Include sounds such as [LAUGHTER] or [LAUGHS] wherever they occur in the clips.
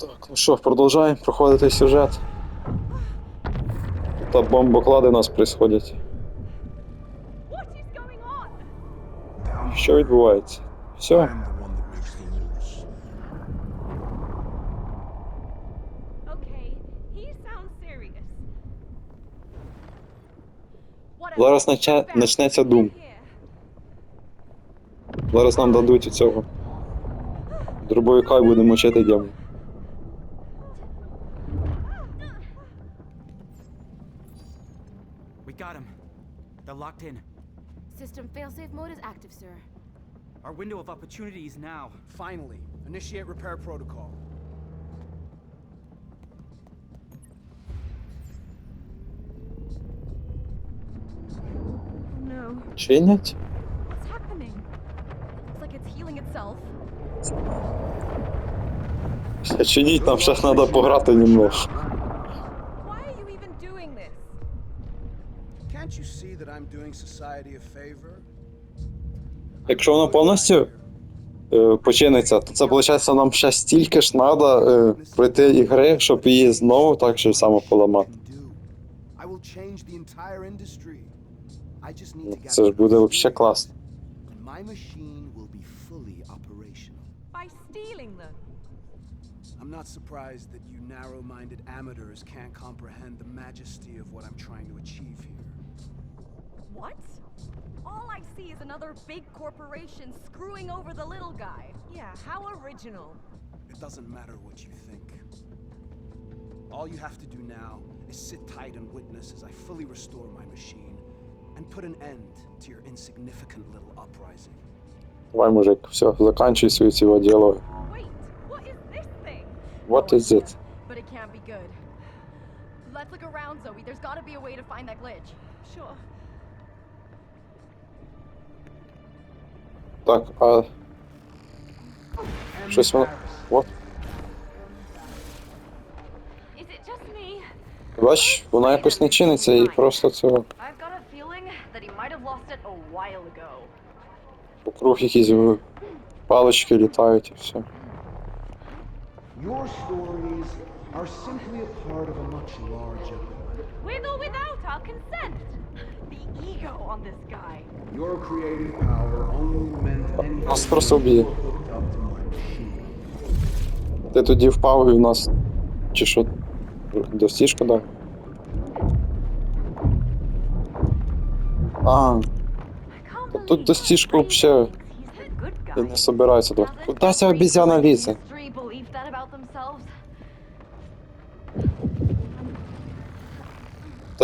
Так, ну що, продовжаємо проходити сюжет. Та бомбоклади у нас происходять. Що відбувається? Все. Зараз начнеться дум. Зараз нам дадуть цього. Дробовика і будемо мочити дьому. We got him. They're locked in. System failsafe mode is active, sir. Our window of opportunity is now. Finally, initiate repair protocol. Oh no. Чинять? What's happening? Looks like it's healing itself. Чиніть, нам ще треба пограти немного. Якщо воно повністю е, починиться, то це виходить нам ще стільки ж треба е, пройти ігри, щоб її знову так же само поламати. Ну, Це ж буде взагалі класно. I'm not surprised that you narrow-minded amateurs can't comprehend the majesty of what I'm trying to achieve here. What? All I see is another big corporation screwing over the little guy. Yeah, how original. It doesn't matter what you think. All you have to do now is sit tight and witness as I fully restore my machine and put an end to your insignificant little uprising. Давай, мужик, все, заканчуй свою цього діло. Wait, what is this thing? What Oh, is it? But it can't be good. Let's look around, Zoe. There's gotta be a way to find that glitch. Sure. Так, а щось воно. От. Бач, вона якось не чиниться і просто цього. Покруг якісь е, палички літають і все. Your stories are simply a part of a much larger. With or without our consent. Нас просто вб'є. Ти тоді впав і в нас. Чи що? Достіжку дав? А, Тут достіжку how вообще crazy he thinks he's the good і guy. не давати. Куда ця обізяна great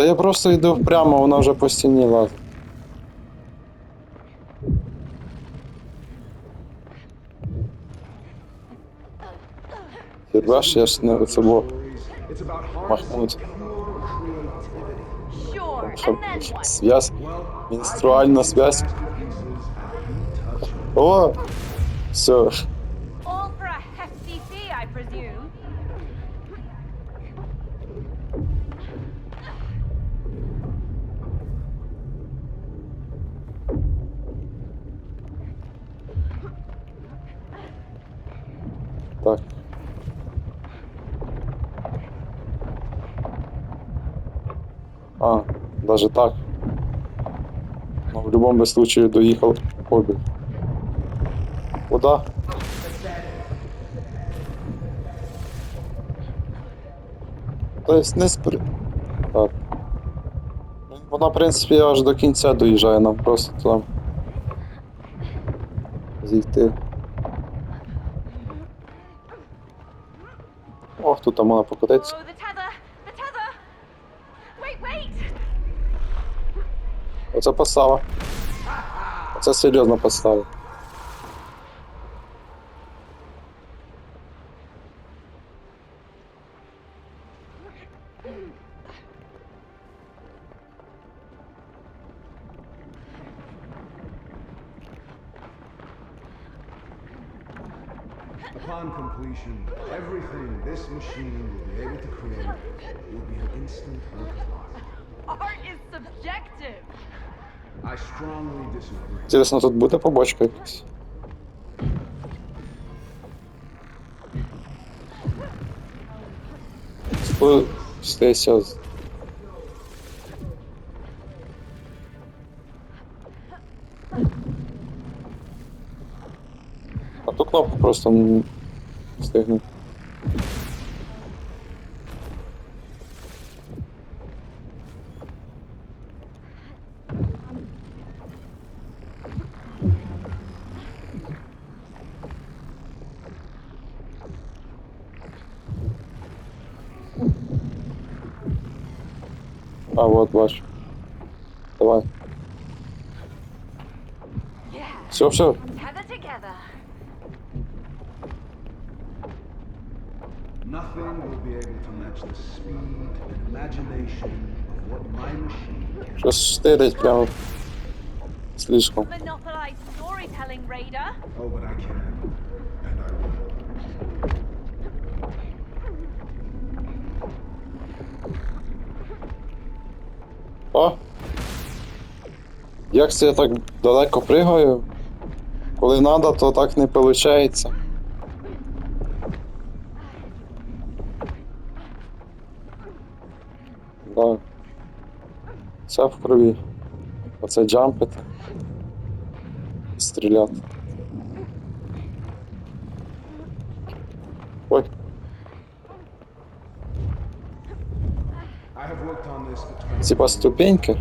Та я просто йду прямо, вона вже по стіні лазить. Хіба ж я ж не це було It's about harnessing Махмуд. pure creativity. Sure, and then what? Связь, Well, менструальна связь. masterpieces you touch О! Все. Даже так. Ну, в любом случае доехал обе. Куда? То есть не спри... Так. Ну, Вона, в принципі, аж до кінця доїжджає, нам просто там зійти. Ох, тут там вона покотиться. Оце постава. Оце серйозна постава. Upon completion, everything this machine will be able to create will be an instant work of art. Art is subjective! Інтересно, тут буде побочка якась. спустися. з- А ту кнопку просто не what my machine can Щось штирить прямо. Слишком. Monopolize storytelling, Raider. Oh, but I can. And I will. О! Як це я так далеко пригаю? Коли треба, то так не виходить. Да. Все в крові. Оце джампити. Стріляти. Do whatever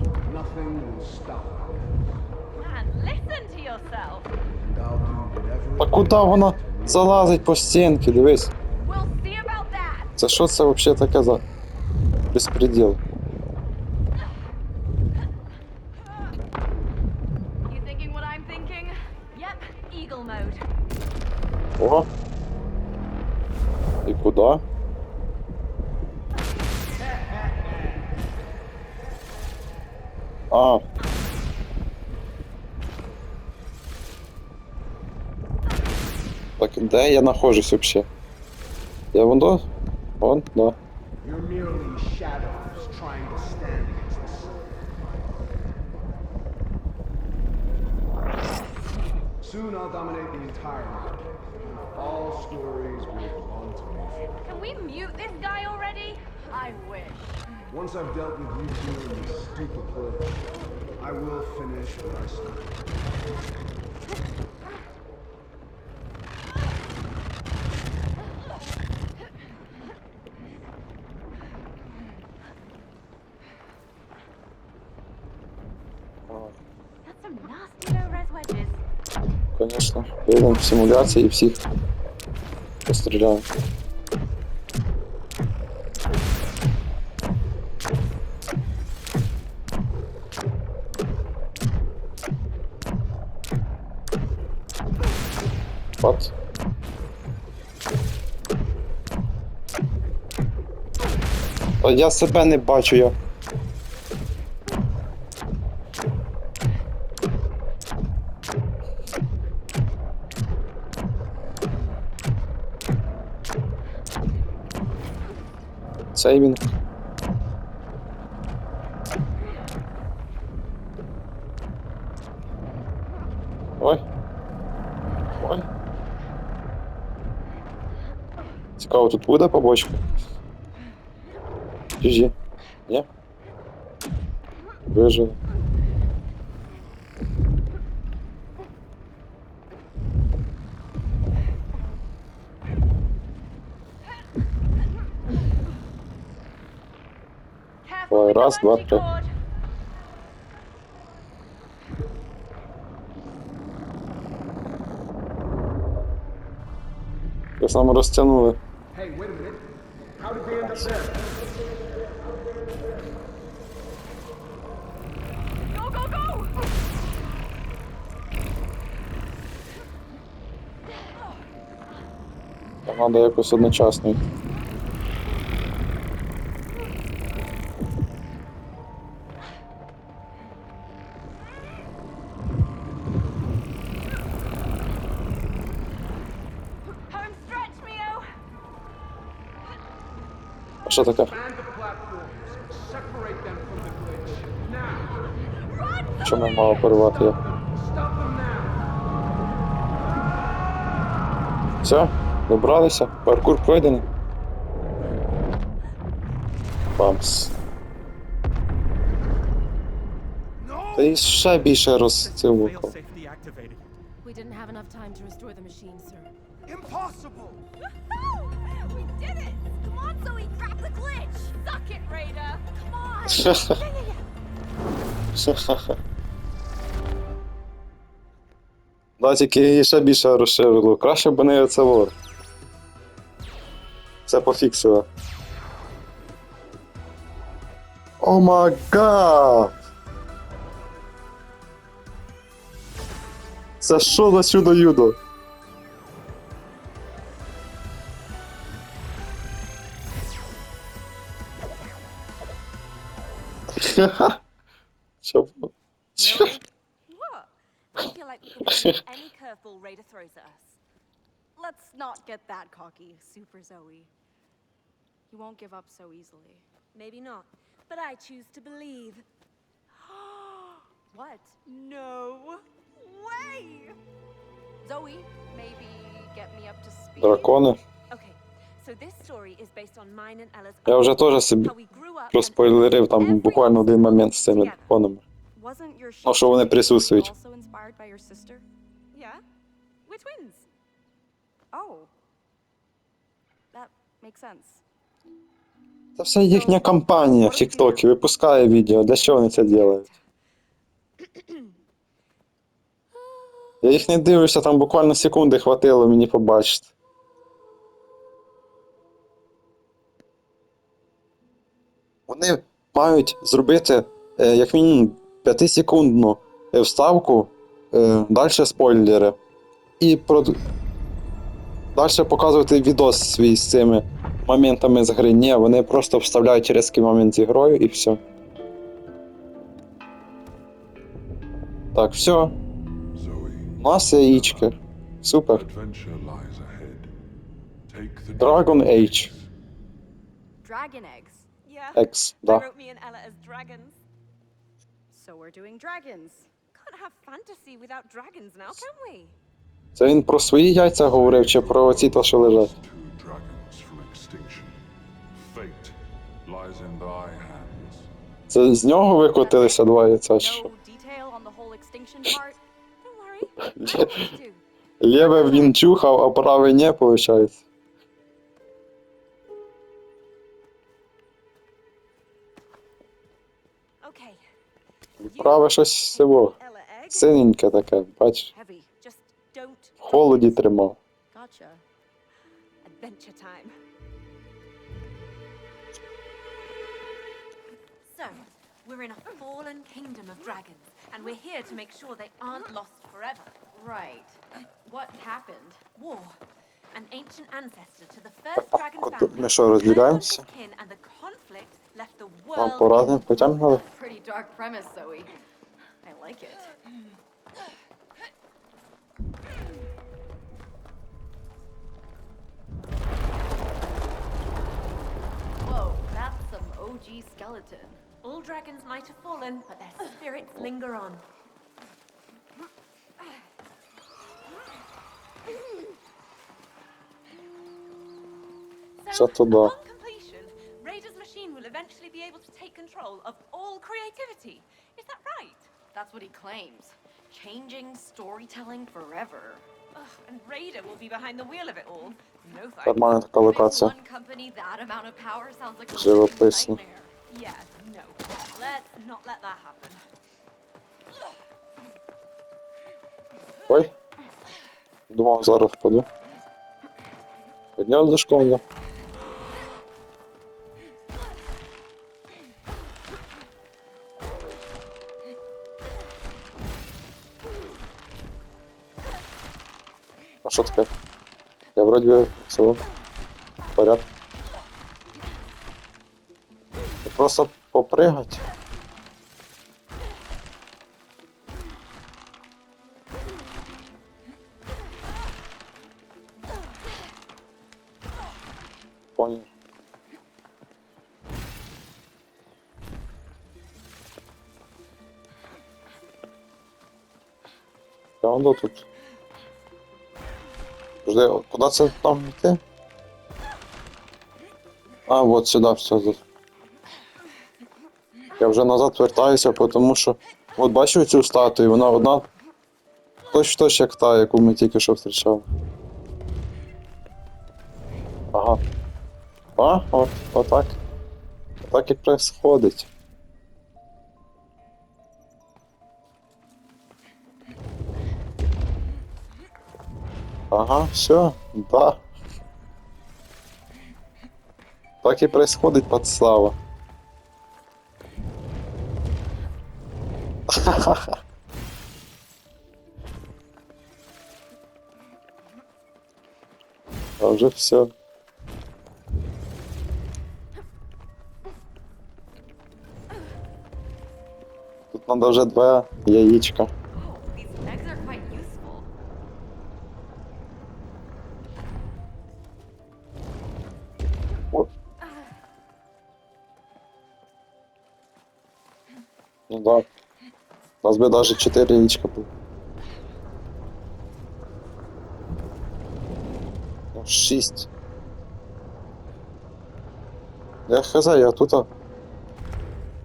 Та it куди takes вона to make залазить по стінки, дивись. We'll see about that. Це що це взагалі таке за безпреділ? You thinking what I'm thinking? Yep, eagle mode. О. І куди? А. Так, де я нахожусь вообще? Я вон до? Вон, да. Soon I'll dominate the entire market. All stories will belong to me. Can we mute this guy already? I wish. Once I've dealt with you two and this stupid place, I will finish what I started. That's some nasty low res wedges. Конечно. Вийдемо в симуляції і всіх постріляємо. От. Та я себе не бачу я. Сейвінг. Ой. тут буде побочка? Джі. Ні? Вижили. Ой, раз, два, три. Я саме розтягнули. Hey, wait a minute. How did they end up there? Go, go, go! Треба якось одночасно. Run! Що ми мало порвати я? Все, добралися, паркур пройдений. Бамс. Та й ще більше deactivated. We didn't have enough time to restore the machine, sir. Impossible! we did it! Да, тільки її ще більше розширило. Краще б вони це лор. Це пофіксило. О май гад! Це що за чудо юдо? Що? було? Що? What? I feel like we can beat any curveball Rada throws at us. Let's not get that cocky, Super Zoe. You won't give up so easily. Maybe not, but I choose to believe. What? No way! Zoe, maybe get me up to speed. Дракони. Okay, so this Я вже теж собі how we grew up and проспойлерив там буквально один момент з цими драконами. Ну, що вони присутствують. also inspired by your sister? Yeah, we're twins. Oh. That makes sense. Це все їхня компанія в Тіктокі випускає відео. Для чого вони це роблять? [CLEARS THROAT] Я їх не дивлюся, там буквально секунди хватило мені побачити. Вони мають зробити е, як мінімум 5-секундну е, вставку, е, далі спойлери. І прод... далі показувати відос свій з цими моментами з гри. Ні, вони просто вставляють різкий момент з ігрою і все. Так, все. У нас яєчки. Супер. Dragon Age. Dragon eggs. I да. wrote me and Ella as dragons. So we're doing dragons. Can't have fantasy without dragons now, can we? Це він про свої яйця говорив чи про оці то, що лежать? Це з нього викотилися два яйця що? Лєве він чухав, а праве не, виходить. Праве щось всього. Ella egg. Синеньке таке, бач. Heavy, just don't. В холоді тримав. Gotcha. Adventure time. So, we're in a fallen kingdom of dragons, and we're here to make sure they aren't lost forever. Right. What happened? War. An ancient ancestor to the first dragon От family. ми що, розділяємося? turned on his kin, and the conflict left the Mam poradę? world. Powiedziałem. Pretty dark premise, Zoe. I like it. Whoa, that's some OG skeleton. All dragons might have fallen, but their spirits linger on. Co to da? Changing storytelling forever. Ugh, and Raider will be behind the wheel of it all. No thanks. Нормальна така Giving локація. one company that amount of power sounds like a Живописно. freaking nightmare. Yeah, no. Let's not let that happen. Ой. Думав, зараз впаду. Підняв за школу. А що? Я вроді би все в. Просто попригать. Понял. Я воно тут. Жди, куди це там йти? А, вот сюди все. Я вже назад вертаюся, тому що. От бачив цю статую, вона одна. Точно точно як та, яку ми тільки що зустрічали. Ага. А, от, отак. Отак і происходить. Ага, все, да. Так и происходит подслава. А [LAUGHS] уже все. Тут надо уже два яичка. Бы даже 4 яичка было. Ну, 6. Я хз, я тут.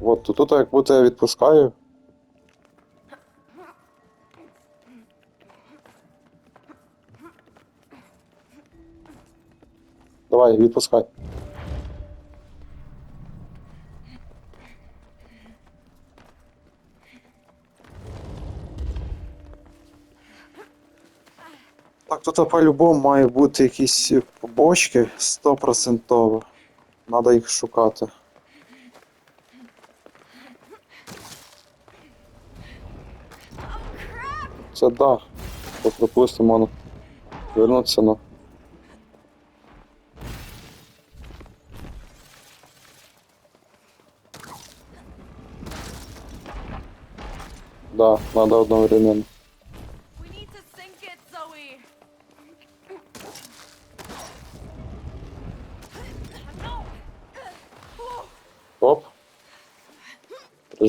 Вот, тут, тут як будто я відпускаю. Давай, відпускай. Тут по-любому має бути якісь побочки 100%. Надо їх шукати. Це да. То пропустимо, ну. Вернуться, ну. Да, надо одновременно.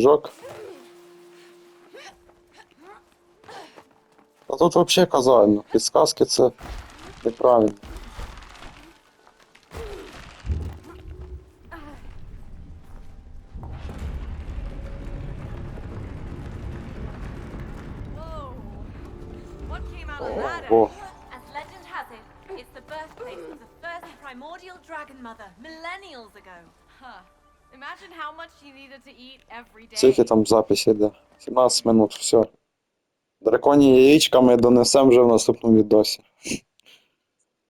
Прыжок. А тут вообще казально. Підсказки це неправильно. Скільки там запис іде? 17 минут, все. Драконі яєчка ми донесемо вже в наступному відосі.